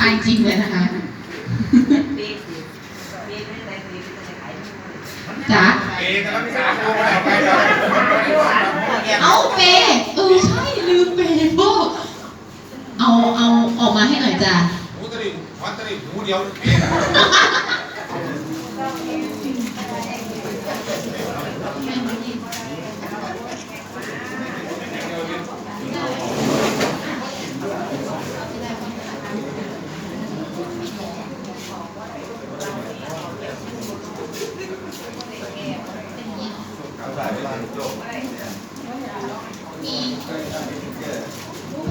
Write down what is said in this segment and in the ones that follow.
คายจริงเลยนะคะจ๋าเอกแล้วพี่สาวเอาไปเอาไปเอาไปเอาเปย์เออใช่ลืมเปย์พ่อเอาเอาออกมาให้หน่อยจ้ะหมูตะลิงวันตะลิงหมูเดียวเอก มี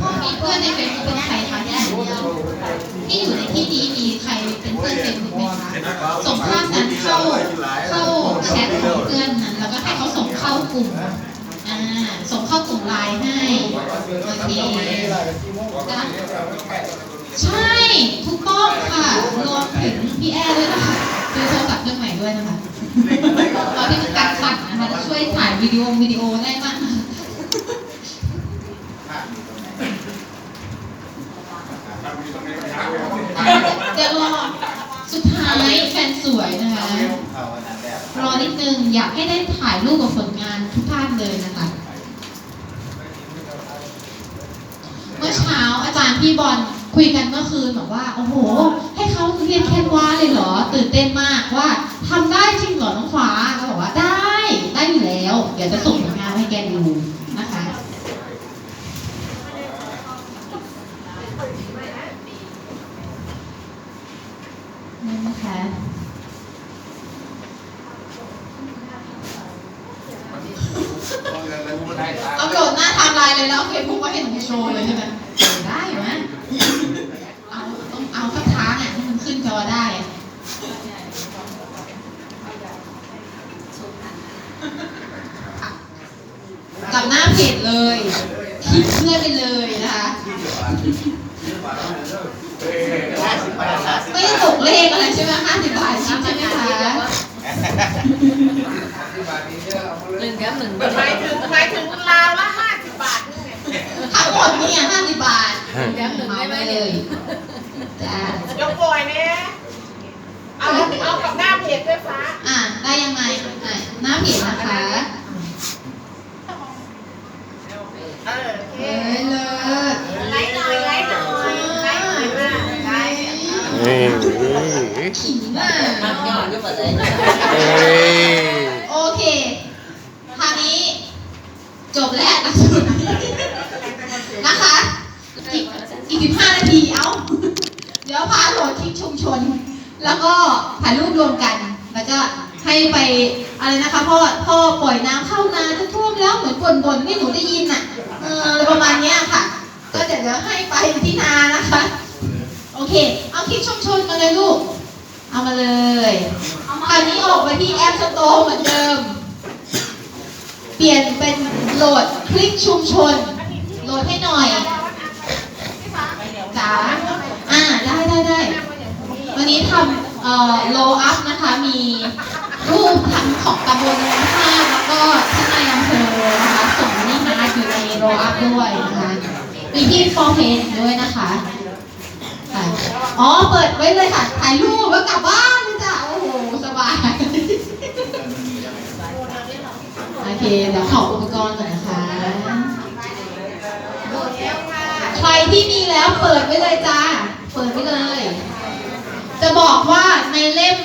พ่อมีเพื่อนในเฟซบุ๊กเป็นใครคะที่อยู่เนี่ยที่อยู่ในที่นี้มีใคร เป็นเพื่อนเฟซบุ๊กไหมคะส่งภาพนั้นเข้าเข้าแชทของเพื่อนนั้นแล้วก็ให้เขาส่งเข้ากลุ่มอ่าส่งเข้ากลุ่มไลน์ให้โอเคใช่ถูกต้องค่ะรวมถึงพี่แอร์ด้วยนะคะดูโทรศัพท์เครื่องใหม่ด้วยนะคะตอนที่มันการสั่นนะคะจะช่วยถ่ายวิดีโอวิดีโอได้มาก นะคะเดี๋ยวรอสุดท้ายแฟนสวยนะคะรอนิดนึงอยากให้ได้ถ่ายรูปกับผลงานทุกท่านเลยนะคะ เมื่อเช้าอาจารย์พี่บอลคุยกันเมื่อคืนบอกว่า โอ้โห ให้เขาเรียนแคนว่าเลยเหรอ ตื่นเต้นมากว่าทำได้จริงเหรอน้องฟ้าเขาบอกว่าได้ได้อยู่แล้ว เดี๋ยวจะส่งผลงานให้แกดูนะคะ นี่นะคะ เอาโหลดหน้าไทม์ไลน์เลยแล้วเฟซบุ๊กว่าเห็นหนู โชว์เลยใช่ไหมได้ไหมเอาต้องเอาสักทางอะให้มันขึ้นจอได้กับหน้าเพจเลยทิ้งเพื่อนไปเลยนะคะไม่ได้ตกเลขอะไรใช่ไหมห้าสิบบาทใช่ไหมคะหนึ่งก้มหนึ่งหมายถึงหมายถึงราวละ มดเนี่ยห้าสิบบาทแก้มหนึ่งเมาได้ไหมไปเลเนี่ยยจ้ายกโปรยเนี่ยเอาเอากับหน้าเพจด้วยฟ้า อะได้ยังไงอะหน้าเพจนะคะเออโอเคเอ้ยเลิศไลค์หน่อยไลค์หน่อยไลค์หน่อยมาไลค์ขิงอะนับยอดก็หมดเลยโอเคคราวนี้จบแล้วหลักสูตรนะคะ อีกอีกสิบห้านาที เอ้า เดี๋ยวพาโหลดคลิปชุมชน แล้วก็ถ่ายรูปรวมกัน แล้วก็ให้ไปอะไรนะคะพ่อพ่อปล่อยน้ำเข้านาท่วมแล้วเหมือนบ่นๆให้หนูได้ยินอะเออประมาณเนี้ยค่ะ ก็เดี๋ยวเดี๋ยวให้ไปที่นานะคะ โอเค เอาคลิปชุมชนมาเลยลูก เอามาเลยคราวนี้ออกไปที่แอปสโตร์เหมือนเดิม เปลี่ยนเป็นโหลดคลิกชุมชน โหลดให้หน่อยจ๋า นี้ทำเอ่อโลอัพนะคะ มีรูปทั้งของตำบลท่าแล้วก็ที่ในอำเภอนะคะส่งนี่มาอยู่ในโลอัพด้วยนะคะมีที่ฟอร์เพนด้วยนะคะค่ะอ๋อ เปิดไว้เลยค่ะ ถ่ายรูปแล้วกลับบ้านจ้ะโอ้โห สบาย โอเค เดี๋ยวขออุปกรณ์ก่อนนะคะ ใครที่มีแล้วเปิดไว้เลยจ้า เปิดไว้เลย บอกว่าในเล่ม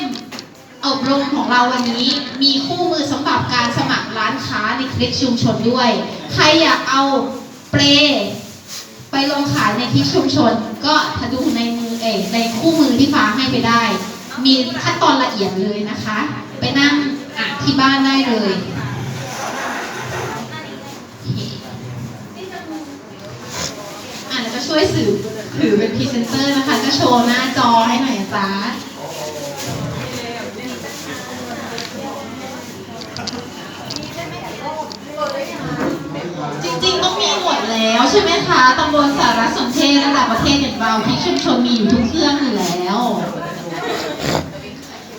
อบรมของเราวันนี้ มีคู่มือสำหรับการสมัครร้านค้าในคลิกชุมชนด้วย ใครอยากเอาเปรไปลงขายในคลิกชุมชน ก็ถ้าดูในมือเอยในคู่มือที่ฟ้าให้ไปได้ มีขั้นตอนละเอียดเลยนะคะ ไปนั่งอ่านที่บ้านได้เลยอะแล้วก็ช่วยสื่อ ถือเป็นพรีเซนเตอร์นะคะก็โชว์หน้าจอให้หน่อยจ๊ะจริงๆต้องมีหมดแล้วใช่ไหมคะตำบลสารสนเทศระดับประเทศอย่างเราที่ชุมชนมีอยู่ทุกเครื่องอยู่แล้ว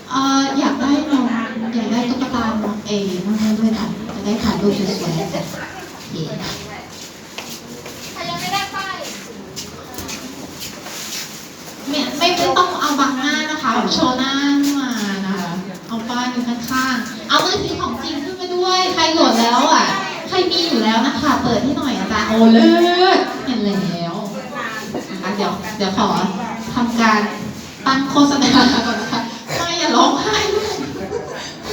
เอ่ออยากได้น้องอยากได้ตุ๊กตาน้องเอน้องด้วยค่ะจะได้ถ่ายรูปสวยๆกันโอเค ใครยังไม่ได้ป้าย ไม่ โชว์หน้าขึ้นมานะคะ เอาป้ายอยู่ข้างๆ เอามือถือของจริงขึ้นมาด้วย ใครโหลดแล้วอะ ใครมีอยู่แล้วนะคะ เปิดให้หน่อยอาจารย์โอเลิศเห็นแล้วนะคะเดี๋ยวเดี๋ยวขอทำการตั้งโฆษณาก่อนนะคะไม่อย่าร้องไห้ลูก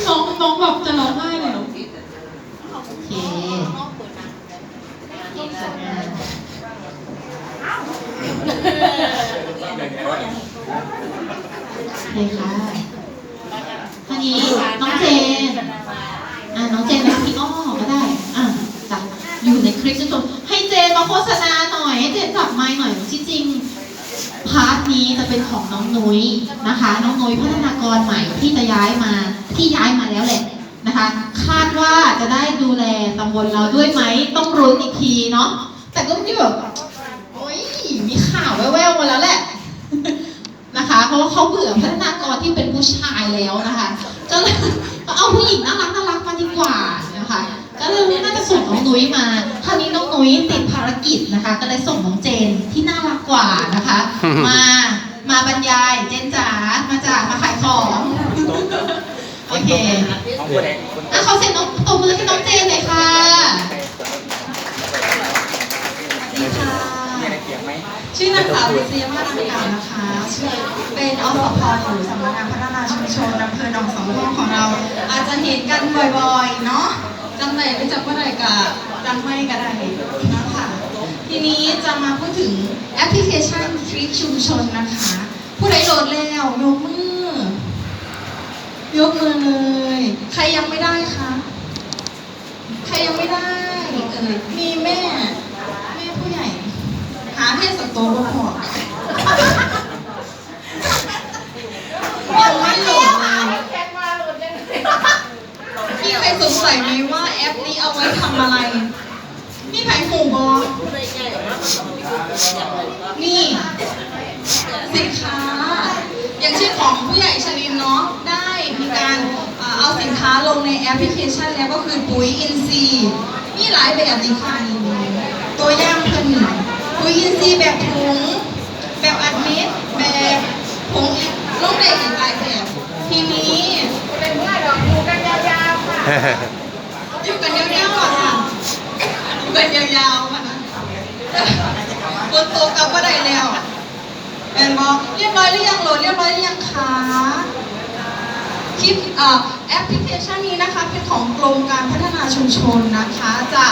น้องน้องแบบจะร้องไห้แล้วโอเคโอ เคค่ะทีนี้น้องเจนอะน้องเจนเป็นพี่อ้อก็ได้ อะจ้ะอยู่ในคลิปจนให้เจนมาโฆษณาหน่อย ให้เจนจับไมค์หน่อยที่จริงพาร์ทนี้จะเป็นของน้องนุ้ยนะคะ น้องนุ้ยพัฒนากรใหม่ที่จะย้ายมาที่ย้ายมาแล้วแหละนะคะ คาดว่าจะได้ดูแลตำบลเราด้วยไหมต้องรุ้นอีกทีเนาะแต่ก็ไม่ได้แบบโอ้ยมีข่าวแว่วๆมาแล้วแหละ นะคะ เพราะว่าเขาเบื่อพัฒนากรที่เป็นผู้ชายแล้วนะคะก็เลยก็เอาผู้หญิงน่ารักน่ารักมาดีกว่านะคะก็เลยน่าจะส่งน้องนุ้ยมาคราวนี้น้องนุ้ยติดภารกิจนะคะ ก็เลยส่งน้องเจนที่น่ารักกว่านะคะ มามาบรรยายเจนจ๋ามาจากมาขายของโอเคอะเขาเซ็นน้องตบมือให้น้องเจนเลยค่ะสวัสดีค่ะ ชื่อนางสาววิศยมาศนามกานะคะชื่อเป็นอสพอยู่สำนักงานพัฒนาชุมชนอำเภอหนองสองห้องของเรา อาจจะเห็นกันบ่อยๆเนาะจำได้ไม่จำก็ได้กะจำไม่ก็ได้นะคะทีนี้จะมาพูดถึงแอปพลิเคชันทริคชุมชนนะคะ ผู้ใดโหลดแล้วยกมือยกมือเลย ใครยังไม่ได้คะ ใครยังไม่ได้เอ่ยมีแม่ หาเพศสัตว์ตัวบ่พอยังไม่หลดเลยแท็กมาโหลดยังไงมีใครสงสัยไหมว่าแอปนี้เอาไว้ทำอะไรมีไผ่หูบอนี่ สินค้า อย่างเช่นของผู้ใหญ่ชลินเนาะ ได้มีการเอาสินค้าลงในแอปพลิเคชันแล้วก็คือปุ๋ยอินทรีย์มีหลายแบบจริงค่ะตัวอย่างเพิ่นปุ๋ยอินทรีย์แบบถุง แบบอัดเม็ดแบบผงลงได้อีกหลายแบบ ทีนี้ เป็นเมื่อดอกดูกันยาวๆค่ะ อยู่กันยาวๆอะค่ะอยู่กันยาวๆอะนะฝนโตกกลับมาได้แล้วแอนบอกเรียบร้อยหรือยังโหลดเรียบร้อยหรือยังคะคลิปเอ่อแอปพลิเคชันนี้นะคะเป็นของกรมการพัฒนาชุมชนนะคะจะ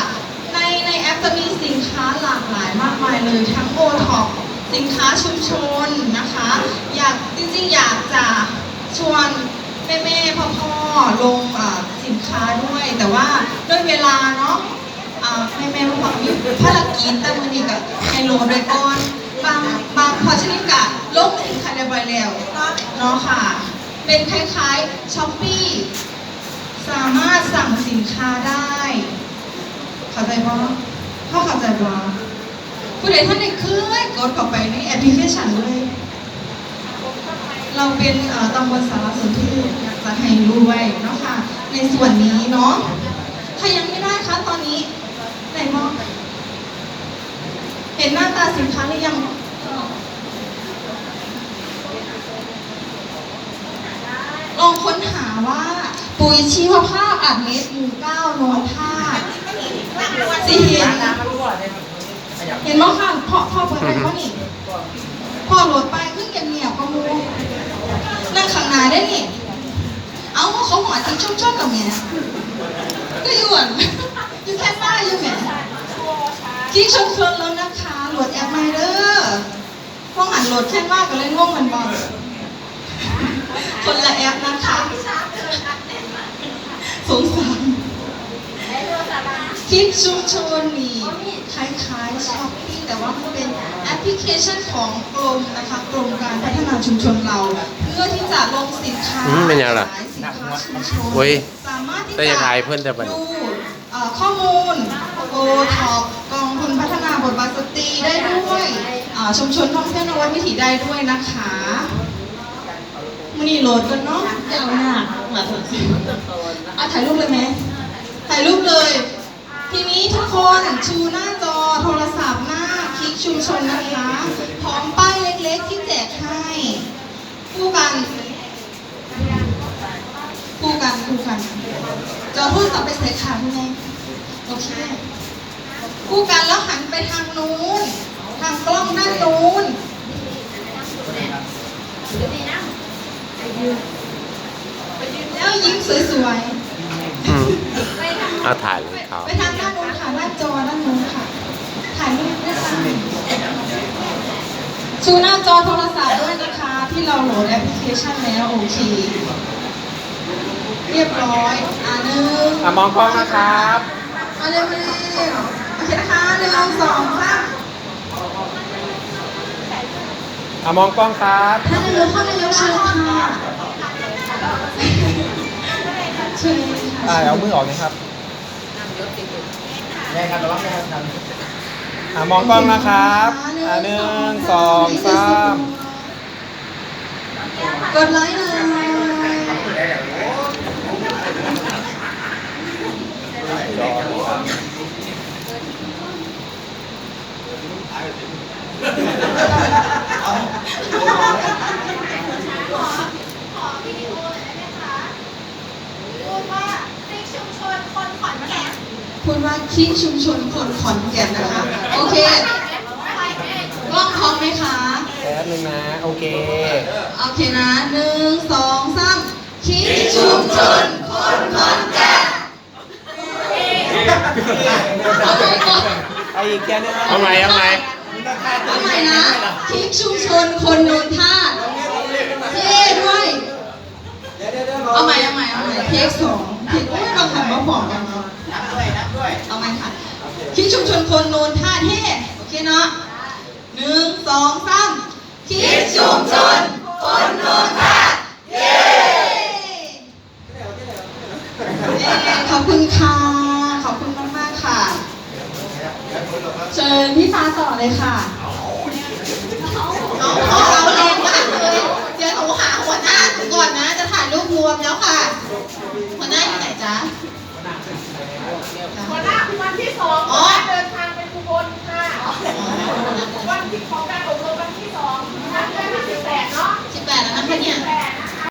ในในแอปจะมีสินค้าหลากหลายมากมายเลยทั้งโอท็อปสินค้าชุมชนนะคะ อยากจริงๆอยากจะชวน แม่แม่พ่อพ่อๆลงสินค้าด้วย แต่ว่าด้วยเวลาเนาะแม่แม่พ่อพ่อมีภารกิจแต่มันนี่ก็ให้โลดไว้ก่อนบางบางพอชนิดกะลงสินค้าได้ไว้แล้วเนาะค่ะ เป็นคล้ายๆช้อปปี้สามารถสั่งสินค้าได้เข้าใจบ่พ่อเข้าใจบ่ผู้ใดท่านใดเคยกดเข้าไปในแอปพลิเคชันเลย เราเป็นตำบลสารสนเทศอยากจะให้รู้ไว้เนาะค่ะ ในส่วนนี้เนาะถ้ายังไม่ได้คะตอนนี้ไหนมองเห็นหน้าตาสินค้าหรือยังลองค้นหาว่าปุ๋ยชีวภาพอัดเม็ดหมู่เก้าโนนธาตุสิเห็นเห็นไหมค่ะพ่อพ่อเปิดไปพ่อนี่พ่อโหลดไปขึ้นเงียบเงียบๆก็มูนั่งข้างหน้า ได้นี่เอาเขาหัวที่ชอบชอบกับเมียก็อยู่อะอยู่แค่ป้าอยู่แหมคลิกชมชวนแล้วนะคะโหลดแอปไมเดอร์พวกหันโหลดแค่ว่าก็เลยง่วงมันบอลคนละแอปนะคะสงสารคลิปชุมชนมีคล้ายๆช้อปปี้แต่ว่ามันเป็นแอปพลิเคชันของกรมนะคะกรมการพัฒนาชุมชนเรา เพื่อที่จะลงสินค้าอืมเป็นยังล่ะขายสินค้าชุมชนโอ้ยสามารถที่แต่จะอย่าถ่ายเพิ่นแต่บัดนี้ ดูเอ่อข้อมูลโอท็อปกองทุนพัฒนาบทบาทสตรีได้ด้วยอ่าชุมชนท่องเที่ยวนวัดวิถีได้ด้วยนะคะมันนี่โหลดกันเนาะยาวหน้ามาถึงสิอะถ่ายรูปเลยไหมถ่ายรูปเลย ทีนี้ทุกคนชูหน้าจอโทรศัพท์หน้าคลิกชุมชนนะคะ พร้อมป้ายเล็กๆที่แจกให้ ผู้การกันคู่กันคู่กันจอพูดต่อไปใส่ขาคุณไงโอเคคู่กันแล้วหันไปทางนู้นทางกล้องด้านนู้นแล้วยิ้มสวยๆอืมเอาถ่ายเลยเขา ๆ ไปทางด้านนู้นค่ะหน้าจอด้านนู้นค่ะ ถ่ายรูปด้วยค่ะชูหน้าจอโทรศัพท์ด้วยนะคะ ที่เราโหล ดแอปพลิเคชันแล้วโอเค เรียบร้อยอ่าหนึ่งอะมองกล้องนะครับมาเร็วมาเร็วโอเคนะคะหนึ่งสองสามอะมองกล้องครับท่านนายกท่านนายกเชิญค่ะเชิญอะค่ะเอามือออกนะครับแม่ครับระวังนะครับอะมองกล้องนะครับอะหนึ่งสองสาม กดไลค์หน่อยพูดว่าคิดชุมชนคนขอนแก่นนะคะ โอเค กล้องพร้อมไหมคะ ป๊บนึงนะ โอเค โอเคนะหนึ่งสองสามคิดชุมชนคนขอนแก่นเอาไปก่อนไอ้อีกแกนึงเอาไงเอาไงเอาใหม่นะคิดชุมชนคนโนนท่าเท่ด้วย เอาใหม่เอาใหม่เอาใหม่เทคสองเทคโอ้ยเราหันมาบอกกันเนาะนับด้วยนับด้วย เอาใหม่ค่ะคิดชุมชนคนโนนท่าเท่โอเคเนาะหนึ่งสองสาม คิดชุมชนคนโนนทาเย้ขอบคุณค่ะ ขอบคุณมากมากค่ะ เชิญพี่ฟ้าต่อเลยค่ะเอาเอาแองมากเลยเดี๋ยวหนูหาหัวหน้าก่อนนะ จะถ่ายรูปรวมแล้วค่ะ หัวหน้าอยู่ไหนจ๊ะ หัวหน้าวันที่สองเดินทาง วันที่ของการลงบรมวันที่สองนะคะที่สิบแปดเนาะสิบแปดแล้วนะคะเนี่ย